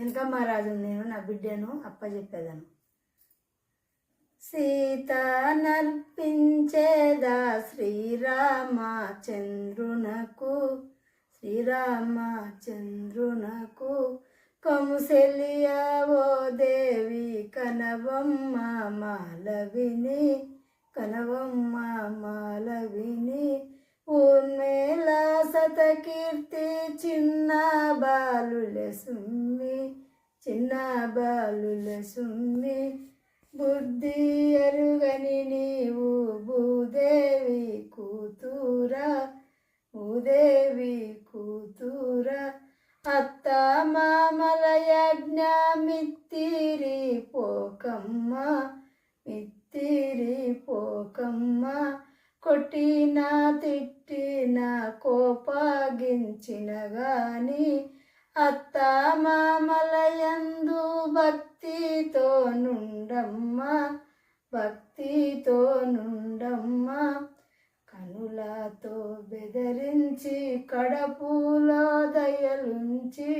వెనకమ్మారాజు నేను నా బిడ్డను అప్పచెప్పేదను సీత నర్పించేదా శ్రీరామచంద్రునకు శ్రీరామచంద్రునకు కముసెలియవో దేవి కనవమ్మ మాలవిని కనవమ్మ మాలవిని. ఊర్మేళ సతకీర్తి చిన్న బాలుల సుమ్మి చిన్న బాలుల సుమ్మి. బుద్ధి ఎరుగని నీవు భూదేవి కూతురా భూదేవి కూతురా. అత్త మామల యజ్ఞమిత్తిరి పోకమ్మ మిత్తిరి పోకమ్మ. కొట్టినా తిట్టిన కోపగించిన గాని అత్త మామలయందు భక్తితో నుండమ్మ భక్తితో నుండమ్మ కనులతో బెదిరించి కడపులో దయలుంచి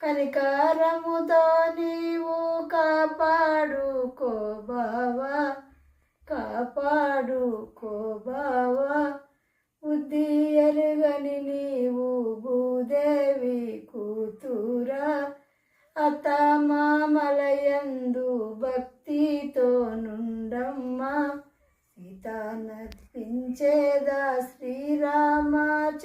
కనికారముతో నీవు కాపాడుకో అత మామలయందు భక్తితో నుండమ్మా సీత నర్పించేదా శ్రీరామాచ